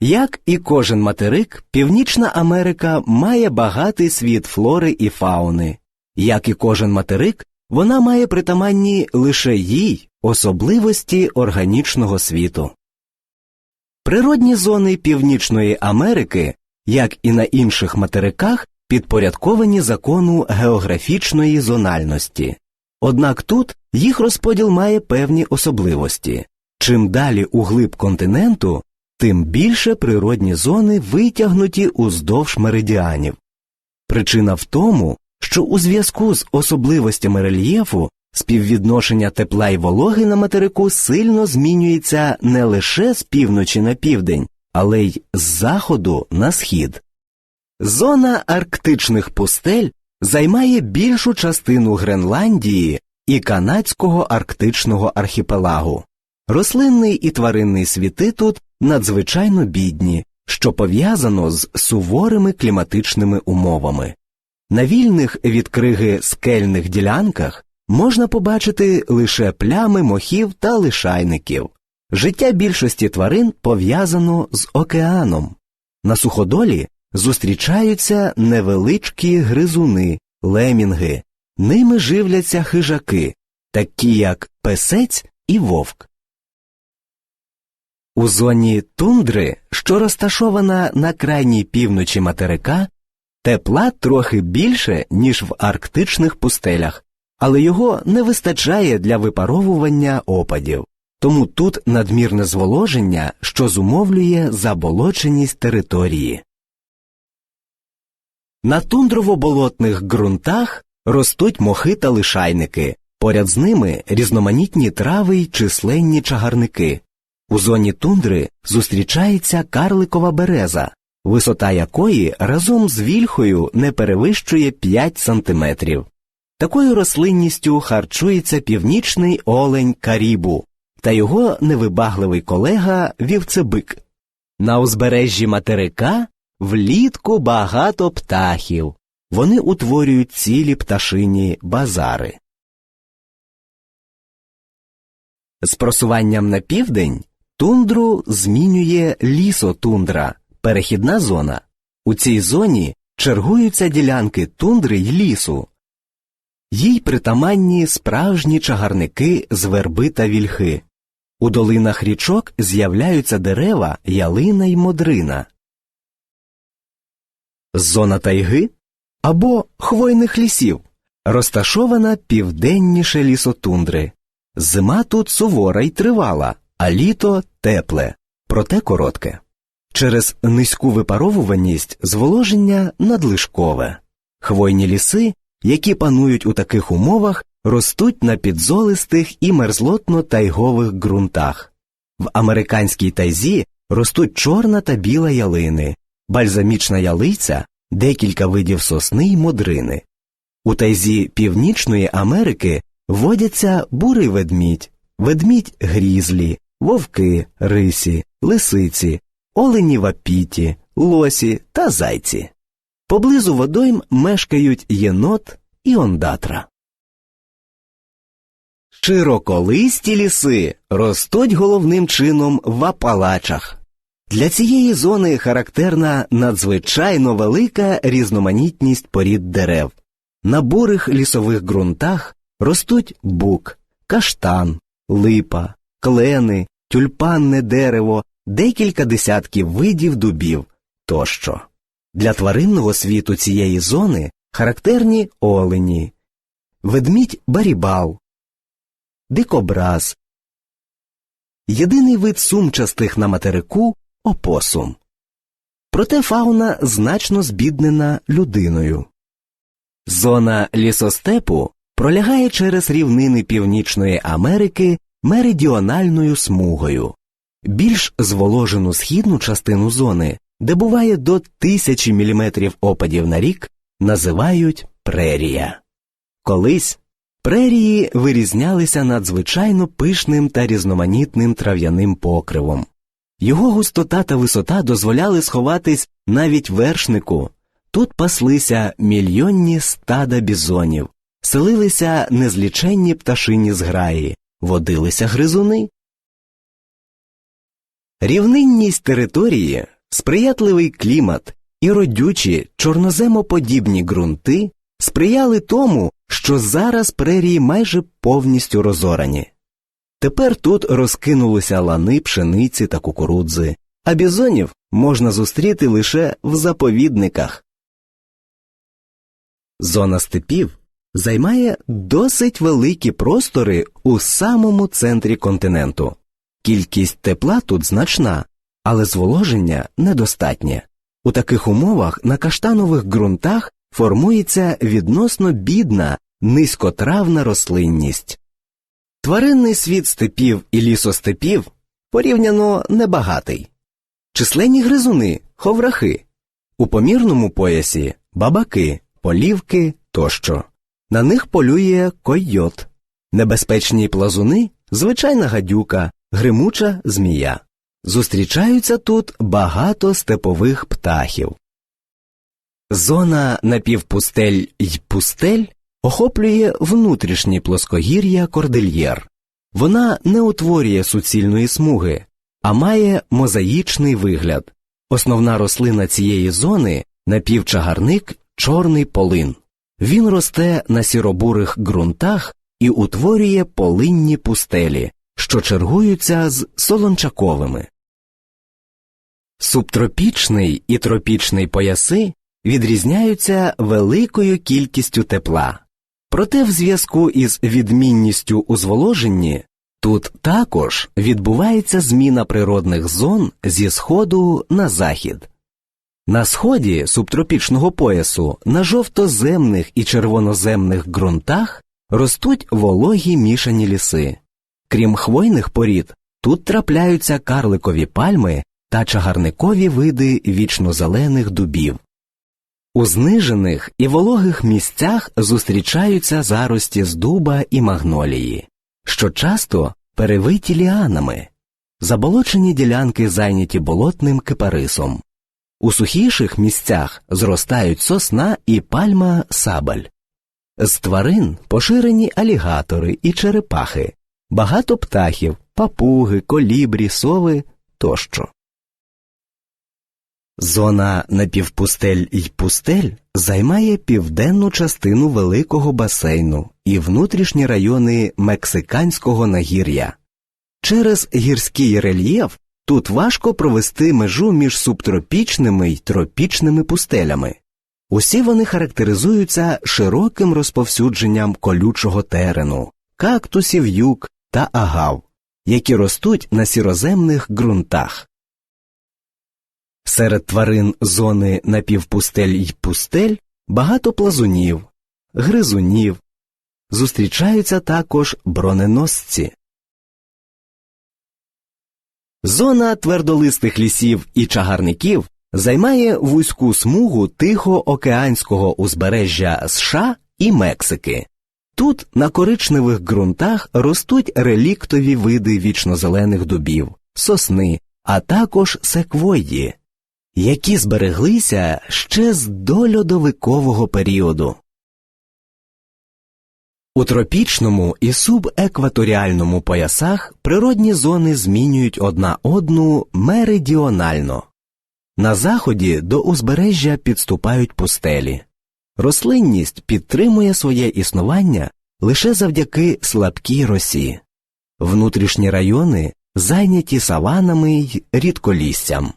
Як і кожен материк, Північна Америка має багатий світ флори і фауни. Як і кожен материк, вона має притаманні лише їй особливості органічного світу. Природні зони Північної Америки, як і на інших материках, підпорядковані закону географічної зональності. Однак тут їх розподіл має певні особливості. Чим далі у глиб континенту, тим більше природні зони витягнуті уздовж меридіанів. Причина в тому, що у зв'язку з особливостями рельєфу співвідношення тепла й вологи на материку сильно змінюється не лише з півночі на південь, але й з заходу на схід. Зона арктичних пустель займає більшу частину Гренландії і канадського арктичного архіпелагу. Рослинний і тваринний світи тут надзвичайно бідні, що пов'язано з суворими кліматичними умовами. На вільних від криги скельних ділянках можна побачити лише плями мохів та лишайників. Життя більшості тварин пов'язано з океаном. На суходолі зустрічаються невеличкі гризуни, лемінги, ними живляться хижаки, такі як песець і вовк. У зоні тундри, що розташована на крайній півночі материка, тепла трохи більше, ніж в арктичних пустелях, але його не вистачає для випаровування опадів. Тому тут надмірне зволоження, що зумовлює заболоченість території. На тундрово-болотних ґрунтах ростуть мохи та лишайники, поряд з ними різноманітні трави й численні чагарники. У зоні тундри зустрічається карликова береза, висота якої разом з вільхою не перевищує 5 сантиметрів. Такою рослинністю харчується північний олень карібу та його невибагливий колега вівцебик. На узбережжі материка влітку багато птахів. Вони утворюють цілі пташині базари. З просуванням на південь тундру змінює лісотундра, перехідна зона. У цій зоні чергуються ділянки тундри й лісу. Їй притаманні справжні чагарники з верби та вільхи. У долинах річок з'являються дерева ялина й модрина. Зона тайги або хвойних лісів розташована південніше лісотундри. Зима тут сувора й тривала, а літо тепле, проте коротке. Через низьку випаровуваність зволоження надлишкове. Хвойні ліси, які панують у таких умовах, ростуть на підзолистих і мерзлотно-тайгових ґрунтах. В американській тайзі ростуть чорна та біла ялини, бальзамічна ялиця, декілька видів сосни й модрини. У тайзі Північної Америки водяться бурий ведмідь, ведмідь грізлі, вовки, рисі, лисиці, олені вапіті, лосі та зайці. Поблизу водойм мешкають єнот і ондатра. Широколисті ліси ростуть головним чином в апалачах. Для цієї зони характерна надзвичайно велика різноманітність порід дерев. На бурих лісових ґрунтах ростуть бук, каштан, липа, клени, тюльпанне дерево, декілька десятків видів дубів тощо. Для тваринного світу цієї зони характерні олені, ведмідь барібал, дикобраз. Єдиний вид сумчастих на материку опосум. Проте фауна значно збіднена людиною. Зона лісостепу пролягає через рівнини Північної Америки меридіональною смугою. Більш зволожену східну частину зони, де буває до тисячі міліметрів опадів на рік, називають прерія. Колись прерії вирізнялися надзвичайно пишним та різноманітним трав'яним покривом. Його густота та висота дозволяли сховатись навіть вершнику. Тут паслися мільйонні стада бізонів, селилися незліченні пташині зграї, водилися гризуни. Рівнинність території, сприятливий клімат і родючі чорноземоподібні ґрунти сприяли тому, що зараз прерії майже повністю розорані. Тепер тут розкинулися лани пшениці та кукурудзи, а бізонів можна зустріти лише в заповідниках. Зона степів займає досить великі простори у самому центрі континенту. Кількість тепла тут значна, але зволоження недостатнє. У таких умовах на каштанових ґрунтах формується відносно бідна низькотравна рослинність. Тваринний світ степів і лісостепів порівняно небагатий. Численні гризуни, ховрахи, у помірному поясі бабаки, полівки тощо. На них полює койот, небезпечні плазуни, звичайна гадюка, гримуча змія. Зустрічаються тут багато степових птахів. Зона напівпустель й пустель охоплює внутрішні плоскогір'я кордильєр. Вона не утворює суцільної смуги, а має мозаїчний вигляд. Основна рослина цієї зони напівчагарник чорний полин. Він росте на сіробурих ґрунтах і утворює полинні пустелі, що чергуються з солончаковими. Субтропічний і тропічний пояси відрізняються великою кількістю тепла. Проте в зв'язку із відмінністю у зволоженні тут також відбувається зміна природних зон зі сходу на захід. На сході субтропічного поясу на жовтоземних і червоноземних ґрунтах ростуть вологі мішані ліси. Крім хвойних порід, тут трапляються карликові пальми та чагарникові види вічнозелених дубів. У знижених і вологих місцях зустрічаються зарості з дуба і магнолії, що часто перевиті ліанами, заболочені ділянки зайняті болотним кипарисом. У сухіших місцях зростають сосна і пальма сабаль. З тварин поширені алігатори і черепахи, багато птахів, папуги, колібрі, сови тощо. Зона напівпустель й пустель займає південну частину великого басейну і внутрішні райони мексиканського нагір'я. Через гірський рельєф тут важко провести межу між субтропічними й тропічними пустелями. Усі вони характеризуються широким розповсюдженням колючого терену, кактусів юк та агав, які ростуть на сіроземних ґрунтах. Серед тварин зони напівпустель й пустель багато плазунів, гризунів, зустрічаються також броненосці. Зона твердолистих лісів і чагарників займає вузьку смугу Тихоокеанського узбережжя США і Мексики. Тут на коричневих ґрунтах ростуть реліктові види вічнозелених дубів, сосни, а також секвойї які збереглися ще з дольодовикового періоду. У тропічному і субекваторіальному поясах природні зони змінюють одна одну меридіонально. На заході до узбережжя підступають пустелі. Рослинність підтримує своє існування лише завдяки слабкій росі, внутрішні райони зайняті саванами й рідколіссям.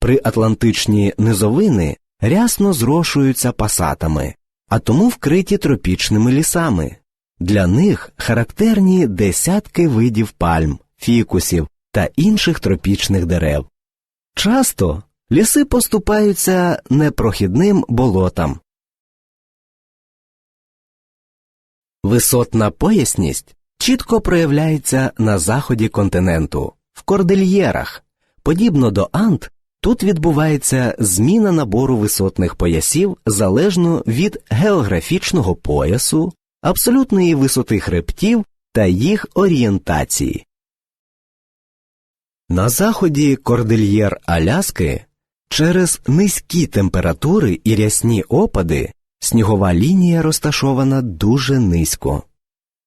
Приатлантичні низовини рясно зрошуються пасатами, а тому вкриті тропічними лісами. Для них характерні десятки видів пальм, фікусів та інших тропічних дерев. Часто ліси поступаються непрохідним болотам. Висотна поясність чітко проявляється на заході континенту, в кордильєрах, подібно до Ант. Тут відбувається зміна набору висотних поясів залежно від географічного поясу, абсолютної висоти хребтів та їх орієнтації. На заході кордильєр Аляски через низькі температури і рясні опади снігова лінія розташована дуже низько.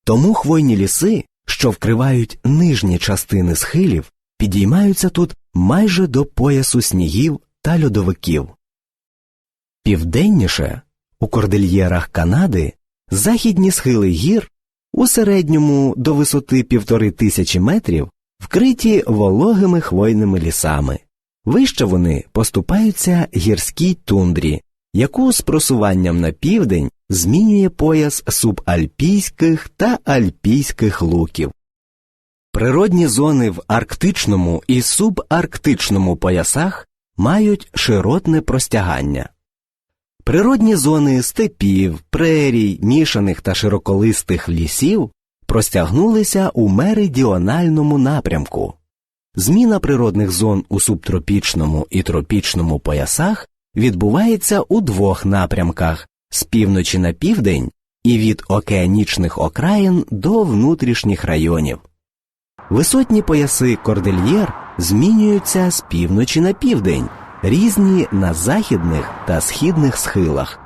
Тому хвойні ліси, що вкривають нижні частини схилів, підіймаються тут майже до поясу снігів та льодовиків. Південніше, у кордильєрах Канади, західні схили гір у середньому до висоти півтори тисячі метрів вкриті вологими хвойними лісами. Вище вони поступаються гірській тундрі, яку з просуванням на південь змінює пояс субальпійських та альпійських луків. Природні зони в арктичному і субарктичному поясах мають широтне простягання. Природні зони степів, прерій, мішаних та широколистих лісів простягнулися у меридіональному напрямку. Зміна природних зон у субтропічному і тропічному поясах відбувається у двох напрямках з півночі на південь і від океанічних окраїн до внутрішніх районів. Висотні пояси кордильєр змінюються з півночі на південь, різні на західних та східних схилах.